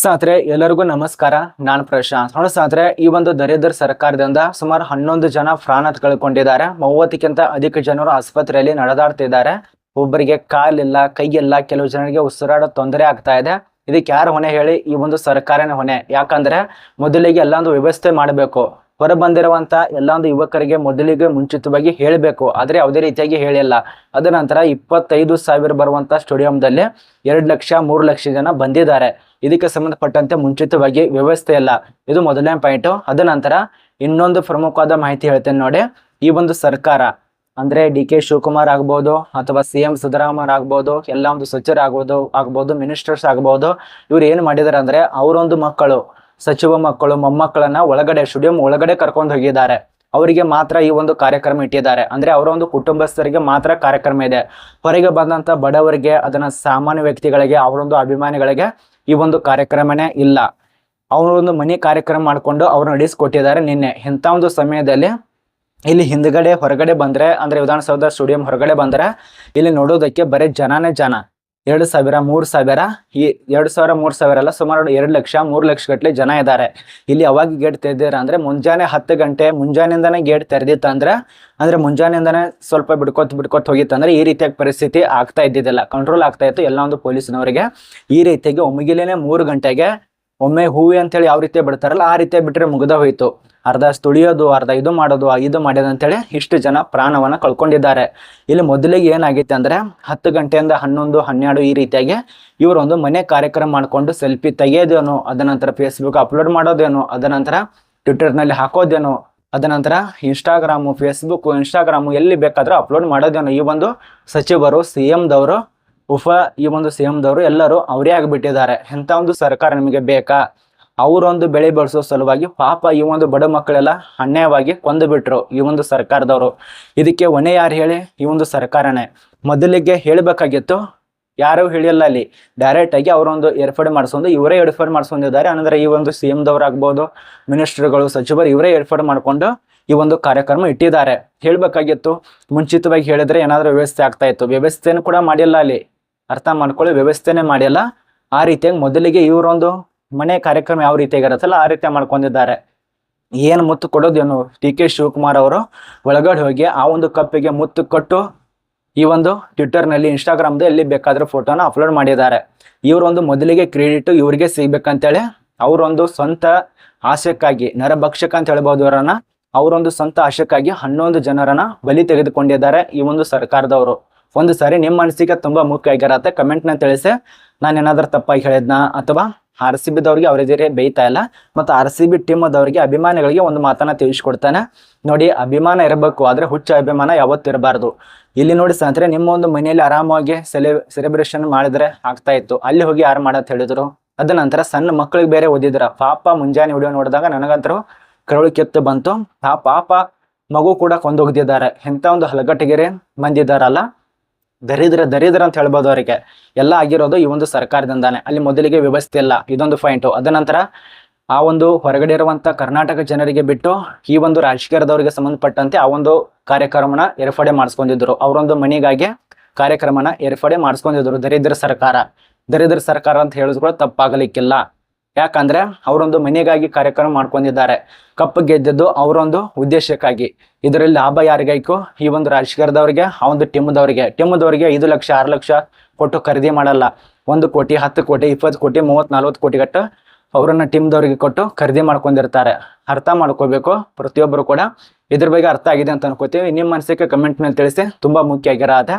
ಸಾತ್ರೆ ಎಲ್ಲರಿಗೂ ನಮಸ್ಕಾರ. ನಾನು ಪ್ರಶಾಂತ್. ನೋಡಿ ಸಾತ್ರೆ ಈ ಒಂದು ದರಿದ್ರ ಸರ್ಕಾರದಿಂದ ಸುಮಾರು ಹನ್ನೊಂದು ಜನ ಪ್ರಾಣ ಕಳ್ಕೊಂಡಿದ್ದಾರೆ ಮೂವತ್ತಕ್ಕಿಂತ ಅಧಿಕ ಜನರು ಆಸ್ಪತ್ರೆಯಲ್ಲಿ ನಡೆದಾಡ್ತಿದ್ದಾರೆ. ಒಬ್ಬರಿಗೆ ಕಾಲಿಲ್ಲ, ಕೈಯಿಲ್ಲ ಕೆಲವು ಜನರಿಗೆ ಉಸಿರಾಡೋ ತೊಂದರೆ ಆಗ್ತಾ ಇದೆ. ಇದಕ್ಕೆ ಯಾರು ಹೊಣೆ ಹೇಳಿ ಈ ಒಂದು ಸರ್ಕಾರನೇ ಹೊಣೆ? ಯಾಕಂದ್ರೆ ಮೊದಲಿಗೆ ಎಲ್ಲ ಒಂದು ವ್ಯವಸ್ಥೆ ಮಾಡಬೇಕು. ಹೊರ ಬಂದಿರುವಂತ ಎಲ್ಲ ಒಂದು ಯುವಕರಿಗೆ ಮೊದಲಿಗೆ ಮುಂಚಿತವಾಗಿ ಹೇಳಬೇಕು. ಆದ್ರೆ ಯಾವುದೇ ರೀತಿಯಾಗಿ ಹೇಳಿಲ್ಲ. ಅದ ನಂತರ ಇಪ್ಪತ್ತೈದು ಸಾವಿರ ಬರುವಂತ ಸ್ಟೇಡಿಯಂದಲ್ಲಿ ಎರಡು ಲಕ್ಷ ಮೂರು ಲಕ್ಷ ಜನ ಬಂದಿದ್ದಾರೆ. ಇದಕ್ಕೆ ಸಂಬಂಧಪಟ್ಟಂತೆ ಮುಂಚಿತವಾಗಿ ವ್ಯವಸ್ಥೆ ಇಲ್ಲ. ಇದು ಮೊದಲನೇ ಪಾಯಿಂಟ್ ಅದ ನಂತರ ಇನ್ನೊಂದು ಪ್ರಮುಖವಾದ ಮಾಹಿತಿ ಹೇಳ್ತೇನೆ ನೋಡಿ. ಈ ಒಂದು ಸರ್ಕಾರ, ಅಂದ್ರೆ ಡಿ ಕೆ ಶಿವಕುಮಾರ್ ಆಗ್ಬೋದು, ಅಥವಾ ಸಿ ಎಂ ಸಿದ್ದರಾಮಯ್ಯ ಆಗ್ಬೋದು, ಎಲ್ಲ ಒಂದು ಸಚಿವರು ಆಗ್ಬೋದು ಆಗ್ಬೋದು, ಮಿನಿಸ್ಟರ್ಸ್ ಆಗ್ಬೋದು, ಇವ್ರು ಏನ್ ಮಾಡಿದಾರೆ ಅಂದ್ರೆ ಅವರೊಂದು ಮಕ್ಕಳು ಸಚಿವ ಮಕ್ಕಳು, ಮೊಮ್ಮಕ್ಕಳನ್ನ ಒಳಗಡೆ, ಸ್ಟುಡಿಯೋ ಒಳಗಡೆ ಕರ್ಕೊಂಡು ಹೋಗಿದ್ದಾರೆ. ಅವರಿಗೆ ಮಾತ್ರ ಈ ಒಂದು ಕಾರ್ಯಕ್ರಮ ಇಟ್ಟಿದ್ದಾರೆ. ಅಂದ್ರೆ ಅವರ ಒಂದು ಕುಟುಂಬಸ್ಥರಿಗೆ ಮಾತ್ರ ಕಾರ್ಯಕ್ರಮ ಇದೆ. ಹೊರಗೆ ಬಂದಂತ ಬಡವರಿಗೆ, ಅದನ್ನ ಸಾಮಾನ್ಯ ವ್ಯಕ್ತಿಗಳಿಗೆ ಅವರೊಂದು ಅಭಿಮಾನಿಗಳಿಗೆ ಈ ಒಂದು ಕಾರ್ಯಕ್ರಮನೇ ಇಲ್ಲ. ಅವರೊಂದು ಮನೆ ಕಾರ್ಯಕ್ರಮ ಮಾಡಿಕೊಂಡು ಅವ್ರು ನಡೆಸಿಕೊಟ್ಟಿದ್ದಾರೆ ನಿನ್ನೆ. ಇಂಥ ಒಂದು ಸಮಯದಲ್ಲಿ ಇಲ್ಲಿ ಹಿಂದ್ಗಡೆ, ಹೊರಗಡೆ ಬಂದ್ರೆ, ಅಂದ್ರೆ ವಿಧಾನಸೌಧ ಸ್ಟುಡಿಯಂ ಹೊರಗಡೆ ಬಂದ್ರೆ, ಇಲ್ಲಿ ನೋಡೋದಕ್ಕೆ ಬರೀ ಜನನೇ ಜನ. ಎರಡು ಸಾವಿರ, ಮೂರು ಸಾವಿರ, ಈ ಎರಡು ಸಾವಿರ, ಮೂರು ಸಾವಿರ ಅಲ್ಲ, ಸುಮಾರು ಎರಡು ಲಕ್ಷ, ಮೂರು ಲಕ್ಷ ಗಟ್ಟಲೆ ಜನ ಇದ್ದಾರೆ ಇಲ್ಲಿ ಯಾವಾಗ ಗೇಟ್ ತೆರೆದಿರ ಅಂದ್ರೆ ಮುಂಜಾನೆ ಹತ್ತು ಗಂಟೆ, ಮುಂಜಾನೆಯಿಂದನೇ ಗೇಟ್ ತೆರೆದಿತ್ತು ಅಂದ್ರೆ ಮುಂಜಾನೆಯಿಂದನೇ ಸ್ವಲ್ಪ ಬಿಡ್ಕೊತ್ ಬಿಡ್ಕೊತ್ ಹೋಗಿತ್ತಂದ್ರೆ ಈ ರೀತಿಯಾಗಿ ಪರಿಸ್ಥಿತಿ ಆಗ್ತಾ ಇದ್ದಿದ್ದಿಲ್ಲ. ಕಂಟ್ರೋಲ್ ಆಗ್ತಾ ಇತ್ತು ಎಲ್ಲ ಒಂದು ಪೊಲೀಸ್ನವರಿಗೆ. ಈ ರೀತಿಯಾಗಿ ಒಮ್ಮಿಗಿಲೇನೆ ಮೂರು ಗಂಟೆಗೆ ಒಮ್ಮೆ ಹೂವಿ ಅಂತೇಳಿ ಯಾವ ರೀತಿ ಬಿಡ್ತಾರಲ್ಲ, ಆ ರೀತಿ ಬಿಟ್ಟರೆ ಮುಗಿದ ಹೋಯಿತು. ಅರ್ಧ ತುಳಿಯೋದು, ಅರ್ಧ ಇದು ಮಾಡೋದು ಇದು ಮಾಡೋದು ಅಂತೇಳಿ ಇಷ್ಟು ಜನ ಪ್ರಾಣವನ್ನು ಕಳ್ಕೊಂಡಿದ್ದಾರೆ. ಇಲ್ಲಿ ಮೊದಲಿಗೆ ಏನಾಗಿತ್ತು ಅಂದರೆ ಹತ್ತು ಗಂಟೆಯಿಂದ ಹನ್ನೊಂದು, ಹನ್ನೆರಡು ಈ ರೀತಿಯಾಗಿ ಇವರೊಂದು ಮನೆ ಕಾರ್ಯಕ್ರಮ ಮಾಡಿಕೊಂಡು ಸೆಲ್ಫಿ ತೆಗೆಯೋದೇನು, ಅದ ನಂತರ ಫೇಸ್ಬುಕ್ ಅಪ್ಲೋಡ್ ಮಾಡೋದೇನು, ಅದ ನಂತರ ಟ್ವಿಟರ್ನಲ್ಲಿ ಹಾಕೋದೇನು, ಅದ ನಂತರ ಇನ್ಸ್ಟಾಗ್ರಾಮು ಫೇಸ್ಬುಕ್ಕು ಇನ್ಸ್ಟಾಗ್ರಾಮು ಎಲ್ಲಿ ಬೇಕಾದರೂ ಅಪ್ಲೋಡ್ ಮಾಡೋದೇನು ಈ ಒಂದು ಸಚಿವರು ಸಿ ದವರು ಉಪ ಈ ಒಂದು ಸಿ ದವರು ಎಲ್ಲರೂ ಅವರೇ ಆಗಿಬಿಟ್ಟಿದ್ದಾರೆ. ಎಂಥ ಒಂದು ಸರ್ಕಾರ ನಿಮಗೆ ಬೇಕಾ? ಅವರೊಂದು ಬೆಳೆ ಬೆಳೆಸೋ ಸಲುವಾಗಿ ಪಾಪ ಈ ಒಂದು ಬಡ ಮಕ್ಕಳೆಲ್ಲ ಅನ್ಯಾಯವಾಗಿ ಕೊಂದು ಬಿಟ್ರು ಈ ಒಂದು ಸರ್ಕಾರದವರು. ಇದಕ್ಕೆ ಹೊಣೆ ಯಾರು ಹೇಳಿ? ಈ ಒಂದು ಸರ್ಕಾರನೇ. ಮೊದಲಿಗೆ ಹೇಳಬೇಕಾಗಿತ್ತು, ಯಾರು ಹೇಳಿಲ್ಲ ಅಲ್ಲಿ. ಡೈರೆಕ್ಟ್ ಆಗಿ ಅವರೊಂದು ಏರ್ಪಾಡು ಮಾಡಿಸ್ಕೊಂಡು ಇವರೇ ಏರ್ಪಾಡು ಮಾಡಿಸ್ಕೊಂಡಿದ್ದಾರೆ. ಅಂದರೆ ಈ ಒಂದು ಸಿ ಆಗ್ಬೋದು, ಮಿನಿಸ್ಟರ್ಗಳು, ಸಚಿವರು ಇವರೇ ಏರ್ಪಾಡು ಮಾಡಿಕೊಂಡು ಈ ಒಂದು ಕಾರ್ಯಕ್ರಮ ಇಟ್ಟಿದ್ದಾರೆ. ಹೇಳಬೇಕಾಗಿತ್ತು, ಮುಂಚಿತವಾಗಿ ಹೇಳಿದ್ರೆ ಏನಾದರೂ ವ್ಯವಸ್ಥೆ ಆಗ್ತಾ ಇತ್ತು. ವ್ಯವಸ್ಥೆಯನ್ನು ಕೂಡ ಮಾಡಿಲ್ಲ ಅಲ್ಲಿ. ಅರ್ಥ ಮಾಡ್ಕೊಳ್ಳಿ, ವ್ಯವಸ್ಥೆನೇ ಮಾಡಿಲ್ಲ ಆ ರೀತಿಯಾಗಿ ಮೊದಲಿಗೆ ಇವರೊಂದು ಮನೆ ಕಾರ್ಯಕ್ರಮ ಯಾವ ರೀತಿಯಾಗಿರುತ್ತಲ್ಲ ಆ ರೀತಿ ಮಾಡ್ಕೊಂಡಿದ್ದಾರೆ. ಏನು ಮುತ್ತು ಕೊಡೋದೇನು ಡಿ ಕೆ ಶಿವಕುಮಾರ್ ಅವರು ಒಳಗಡೆ ಹೋಗಿ ಆ ಒಂದು ಕಪ್ಪಿಗೆ ಮುತ್ತು ಕೊಟ್ಟು ಈ ಒಂದು ಟ್ವಿಟರ್ನಲ್ಲಿ ಇನ್ಸ್ಟಾಗ್ರಾಮ್ದು ಎಲ್ಲಿ ಬೇಕಾದ್ರೂ ಫೋಟೋನ ಅಪ್ಲೋಡ್ ಮಾಡಿದ್ದಾರೆ. ಇವರೊಂದು ಮೊದಲಿಗೆ ಕ್ರೆಡಿಟ್ ಇವರಿಗೆ ಸಿಗ್ಬೇಕಂತೇಳಿ ಅವರೊಂದು ಸ್ವಂತ ಆಶಯಕ್ಕಾಗಿ ನರಭಕ್ಷಕ ಅಂತ ಹೇಳ್ಬೋದು ಅವರನ್ನ, ಅವರೊಂದು ಸ್ವಂತ ಆಶಯಕ್ಕಾಗಿ ಹನ್ನೊಂದು ಜನರನ್ನ ಬಲಿ ತೆಗೆದುಕೊಂಡಿದ್ದಾರೆ ಈ ಒಂದು ಸರ್ಕಾರದವರು. ಒಂದು ಸಾರಿ ನಿಮ್ಮ ಅನಿಸಿಕೆ ತುಂಬಾ ಮುಖ್ಯ ಆಗಿರತ್ತೆ ಕಮೆಂಟ್ನ ತಿಳಿಸಿ. ನಾನು ಏನಾದರೂ ತಪ್ಪಾಗಿ ಹೇಳಿದ್ನ ಅಥವಾ ಆರ್ ಸಿ ಬಿದವ್ರಿಗೆ ಅವ್ರ ಎದುರೇ ಬೈತಾ ಇಲ್ಲ ಮತ್ತು ಆರ್ ಸಿ ಬಿ ಟೀಮ್ ಅದವರಿಗೆ ಅಭಿಮಾನಿಗಳಿಗೆ ಒಂದು ಮಾತನ್ನು ತಿಳಿಸ್ಕೊಡ್ತಾನೆ. ನೋಡಿ, ಅಭಿಮಾನ ಇರಬೇಕು ಆದ್ರೆ ಹುಚ್ಚ ಅಭಿಮಾನ ಯಾವತ್ತೂ ಇರಬಾರ್ದು. ಇಲ್ಲಿ ನೋಡಿ ಸ್ನೇಹಿತರೆ, ನಿಮ್ಮ ಒಂದು ಮನೆಯಲ್ಲಿ ಆರಾಮಾಗಿ ಸೆಲೆ ಸೆಲೆಬ್ರೇಷನ್ ಮಾಡಿದ್ರೆ ಆಗ್ತಾ ಇತ್ತು. ಅಲ್ಲಿ ಹೋಗಿ ಯಾರು ಮಾಡತ್ ಹೇಳಿದ್ರು? ಅದ ನಂತರ ಸಣ್ಣ ಮಕ್ಕಳಿಗೆ ಬೇರೆ ಓದಿದ್ರ. ಪಾಪ ಮುಂಜಾನೆ ವಿಡಿಯೋ ನೋಡಿದಾಗ ನನಗಂತರೂ ಕರುಳು ಕೆತ್ತು ಬಂತು. ಆ ಪಾಪ ಮಗು ಕೂಡ ಕೊಂದೋಗ್ದಿದ್ದಾರೆ ಎಂಥ ಒಂದು ಹಲಗಟ್ಟಿಗೆರೆ ಮಂದಿದ್ದಾರಲ್ಲ ದರಿದ್ರ ದರಿದ್ರ ಅಂತ ಹೇಳ್ಬೋದು ಅವರಿಗೆ. ಎಲ್ಲ ಆಗಿರೋದು ಈ ಒಂದು ಸರ್ಕಾರದಿಂದಾನೆ. ಅಲ್ಲಿ ಮೊದಲಿಗೆ ವ್ಯವಸ್ಥೆ ಇಲ್ಲ. ಇದೊಂದು ಪಾಯಿಂಟು ಅದ ನಂತರ ಆ ಒಂದು ಹೊರಗಡೆ ಇರುವಂತ ಕರ್ನಾಟಕ ಜನರಿಗೆ ಬಿಟ್ಟು ಈ ಒಂದು ರಾಜಕೀಯದವರಿಗೆ ಸಂಬಂಧಪಟ್ಟಂತೆ ಆ ಒಂದು ಕಾರ್ಯಕ್ರಮನ ಏರ್ಪಡೆ ಮಾಡಿಸ್ಕೊಂಡಿದ್ರು. ಅವರೊಂದು ಮನೆಗಾಗಿ ಕಾರ್ಯಕ್ರಮನ ಏರ್ಪಡೆ ಮಾಡಿಸ್ಕೊಂಡಿದ್ರು ದರಿದ್ರ ಸರ್ಕಾರ. ದರಿದ್ರ ಸರ್ಕಾರ ಅಂತ ಹೇಳಿದ್ರು ಕೂಡ ತಪ್ಪಾಗಲಿಕ್ಕಿಲ್ಲ. ಯಾಕಂದ್ರೆ ಅವರೊಂದು ಮನೆಗಾಗಿ ಕಾರ್ಯಕ್ರಮ ಮಾಡ್ಕೊಂಡಿದ್ದಾರೆ. ಕಪ್ಪ ಗೆದ್ದದ್ದು ಅವರೊಂದು ಉದ್ದೇಶಕ್ಕಾಗಿ. ಇದರಲ್ಲಿ ಲಾಭ ಯಾರಿಗಾಯ್ಕು ಈ ಒಂದು ರಾಜಕೀಯದವ್ರಿಗೆ ಆ ಒಂದು ಟೀಮ್ದವರಿಗೆ ಟಿಮ್ದವ್ರಿಗೆ ಐದು ಲಕ್ಷ, ಆರು ಲಕ್ಷ ಕೊಟ್ಟು ಖರೀದಿ ಮಾಡಲ್ಲ. ಒಂದು ಕೋಟಿ, ಹತ್ತು ಕೋಟಿ, ಇಪ್ಪತ್ತು ಕೋಟಿ ಮೂವತ್ತು ನಲ್ವತ್ತು ಕೋಟಿ ಗಟ್ಟ ಅವರನ್ನ ಟೀಮ್ದವ್ರಿಗೆ ಕೊಟ್ಟು ಖರೀದಿ ಮಾಡ್ಕೊಂಡಿರ್ತಾರೆ. ಅರ್ಥ ಮಾಡ್ಕೋಬೇಕು ಪ್ರತಿಯೊಬ್ಬರು ಕೂಡ. ಇದ್ರ ಬಗ್ಗೆ ಅರ್ಥ ಆಗಿದೆ ಅಂತ ಅನ್ಕೋತೀವಿ. ನಿಮ್ಮ ಮನಸ್ಸಿಗೆ ಕಮೆಂಟ್ ಮೇಲೆ ತಿಳಿಸಿ. ತುಂಬಾ ಮುಖ್ಯ ಆಗಿರತ್ತೆ